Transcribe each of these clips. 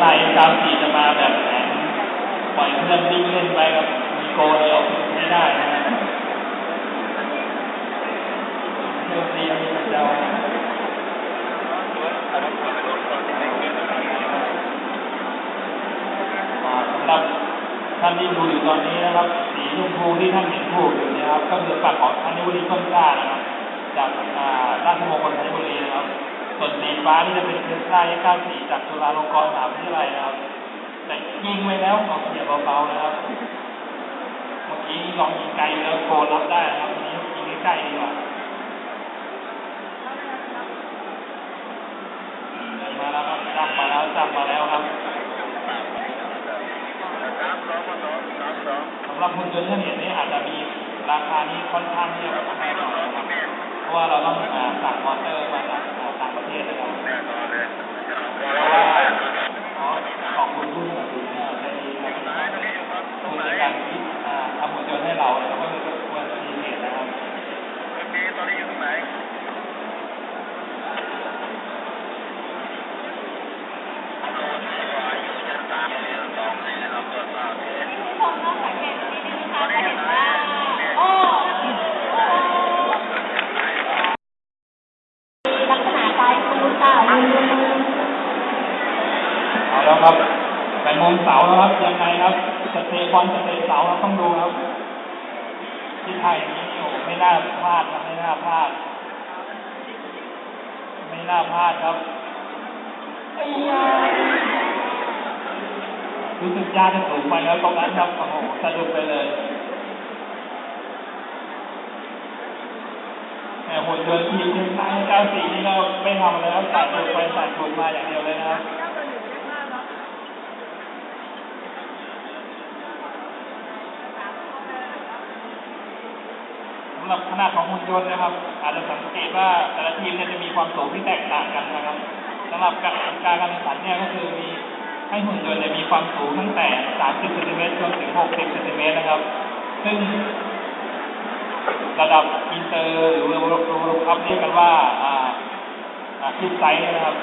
ก้าสีจะมาแบบแผนปล่อยเพื่อนวิ่งเล่นไปครับมีโกเดียวไม่ได้นะฮะเชลซีมีพระเจ้าสำหรับท่านที่ดูอยู่ตอนนี้นะครับ สีชมพูที่ท่านเห็นผูกอยู่นะครับ ก็คือฝั่งของธัญบุรีต้นกล้านะครับ จากอ่าราชมงคลธัญบุรีนะครับ ส่วนสีฟ้านี่จะเป็นเทสลา94จากจุฬาลงกรณ์มหาวิทยาลัยนะครับ แต่ยิงไปแล้วขอเสียเบาๆนะครับ เมื่อกี้ลองยิงไกลแล้วโกนรับได้นะครับทีนี้ยิงใกล้ดีกว่ามาแล้วครับจับมาแล้วจับมาแล้วครับสำหรับหุ่นยนต์ที่เห็นนี่อาจจะมีราคานี้ค่อนข้างที่จะแพงหน่อยนะครับเพราะว่าเราต้องสั่งมอเตอร์มาจากอ่าต่างประเทศนะครับเพราะว่าอ๋อขอบคุณผู้สนับสนุนที่ใจดีครับคุณในการคิดอ่าทำหุ่นยนต์ให้เราแล้วก็ควรมีเหตุนะครับ ผู้ชมต้องสังเกตดีๆนะคะจะเห็นว่า โอ้ลักษณะคล้ายปูนค่ะมือ เอาแล้ว ครับไปมุมเสาแล้วครับยังไงครับสเตย์บอลสเตย์เสาครับต้องดูครับ ที่ไทยนี้โอ้ไม่น่าพลาดครับไม่น่าพลาด ไม่น่าพลาดครับรู้สึกยาจะสูงไปแล้วตรงนั้นครับโอ้โหสะดุดไปเลยแต่หุ่นยนต์ทีมเชียงรายเก้าสี่นี่ก็ไม่ทำอะไรครับใส่ถุดไปใส่ถุดมาอย่างเดียวเลยนะครับ สำหรับของหุ่นยนต์นะครับ อาจจะสังเกตว่าแต่ละทีมเนี่ยจะมีความสูงที่แตกต่างกันนะครับสำหรับการการแข่งขันเนี่ยก็คือมีให้หุ่นยนต์เนี่ยมีความสูงตั้งแต่ 30เซนติเมตรจนถึง 60เซนติเมตรนะครับ ซึ่งระดับอินเตอร์หรือรูปรูปครับเรียกกันว่าอ่าคิดไซส์นะครับ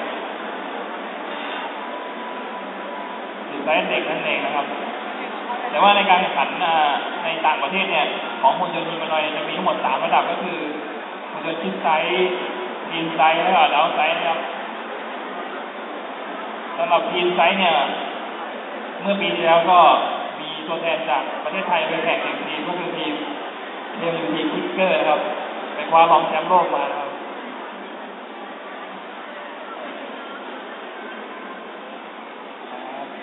หรือไซส์เด็กนั่นเองนะครับ แต่ว่าในการแข่งขันในต่างประเทศเนี่ยของหุ่นยนต์ฮิมานอยจะมีทั้งหมดสามระดับก็คือหุ่นยนต์คิดไซส์ทีนไซส์แล้วก็ดาวไซส์นะครับสำหรับทีนไซส์เนี่ยเมื่อปีที่แล้วก็มีตัวแทนจากประเทศไทยไปแข่งหนึ่งทีมก็คือทีมเรียมทีคิกเกอร์นะครับไปคว้ารองแชมป์โลกมาครับ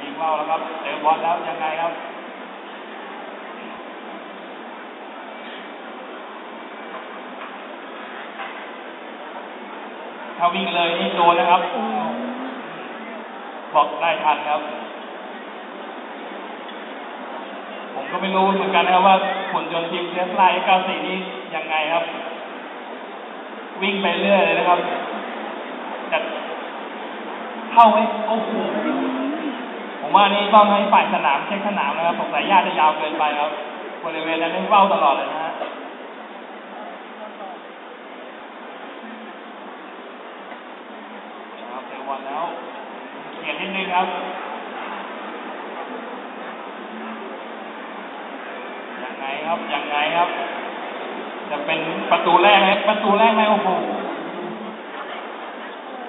ยิงเมาแล้วครับเจอบอลแล้วยังไงครับ ถ้าวิ่งเลยนี่โดนนะครับ บอกได้ทันครับ ผมก็ไม่รู้เหมือนกันนะครับว่าหุ่นยนต์ทีมเทสลา94 นี่ยังไงครับ วิ่งไปเรื่อยเลยนะครับจะเข้าไหมโอ้โหผมว่านี่ต้องให้ฝ่ายสนามเช็คสนามนะครับสงสัยญาติจะยาวเกินไปครับบริเวณนั้นเล่นเฝ้าตลอดเลยนะฮะ ครับเตะบ อลแล้วเขียนนิดนึงครับยังไงครับยังไงครับ จะเป็นประตูแรกไหมประตูแรกไหมโอ้โห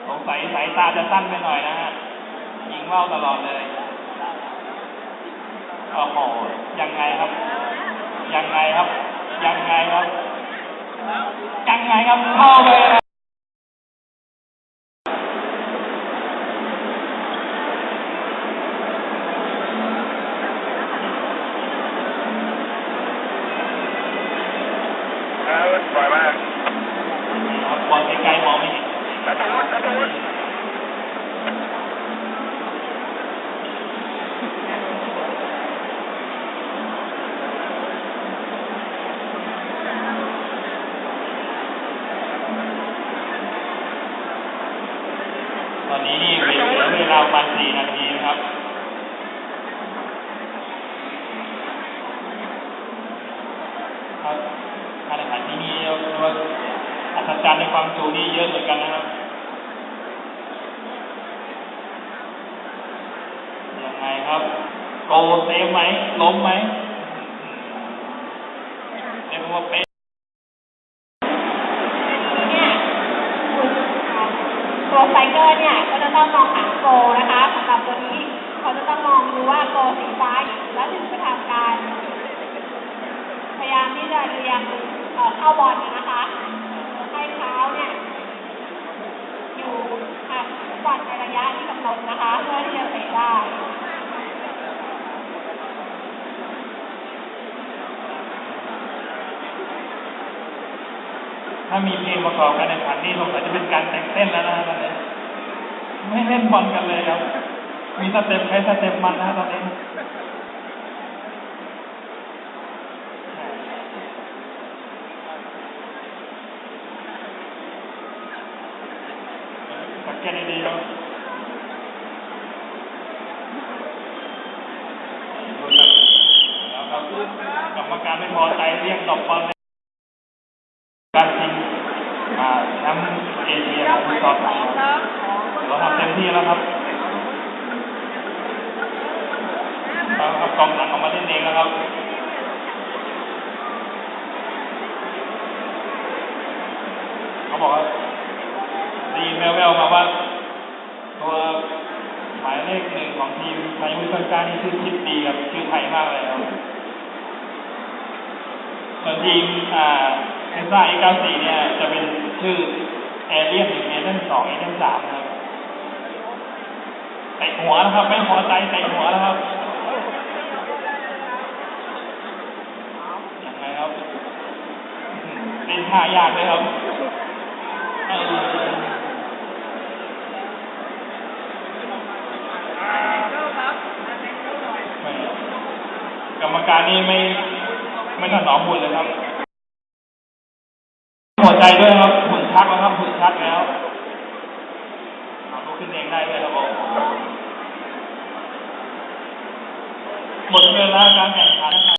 สงสัยสายตาจะสั้นไปหน่อยนะฮะยิงเล่าตลอดเลยโอ้โหยังไงครับ ยังไงครับ ยังไงครับยังไงครับเข้าไปเลยนะ บอลไกลๆมองไม่เห็นตอนนี้นี่เหลือเวลาประมาณสี่นาทีนะครับ ครับการแข่งขันที่นี่เรียกว่าอัศจรรย์ในความสูงนี่เยอะเหมือนกันนะครับ ย ยัง ไงครับ โกเซฟไหม ล้มไหมเรียกว่าเป๊ะเนี่ยคุณตัวไฟเกอร์เนี่ย ก็จะต้องมองหาโกนะคะสำหรับตัวนี้ เขาจะต้องมองดูว่าโกสีฟ้าแล้วถึงจะทำการ พยายามที่จะเรียงเข้าบอลนนะคะให้เท้าเนี่ย อยู่ห่างบอลในระยะที่กำหนดนะคะ เพื่อที่จะเตะได้ ถ้ามีเพลงประกอบการแข่งขันนี่สงสัยจะเป็นการแต่งเต้นแล้วนะตอนนี้ไม่เล่นบอลกันเลยครับ มีสเต็ปใครสเต็ปมันนะตอนนี้สังเกตดีๆครับดูครับแล้วครับกรรมการไม่พอใจเรียกดอกบอลเลย การชิงอ่า แชมป์เอเชียของฟุตซอลเราทำเต็มที่แล้วครับเอาละครับกองหลังออกมาเล่นเองแล้วครับเขาบอกว่าดีแววๆมาว่าตัวหมายเลขหนึ่งของทีมไทยวิทยาการนี่ชื่อทิพดีครับชื่อไทยมากเลยครับส่วนทีมอ่า เทสลา X94 เนี่ยจะเป็นชื่อเอเลียนหนึ่งเอเลียนสองเอเลียนสามนะครับเตะหัวนะครับ ไม่พอใจเตะหัวแล้วครับยังไงครับเล่นท่ายากเลยครับกรรมการนี่ไม่ไม่ถนอมหุ่นเลยครับ ใจด้วยครับหุ่นชักแล้วครับหุ่นชักแล้วเอาลุกขึ้นเองได้เลยครับผมหมดเวลาการแข่งขัน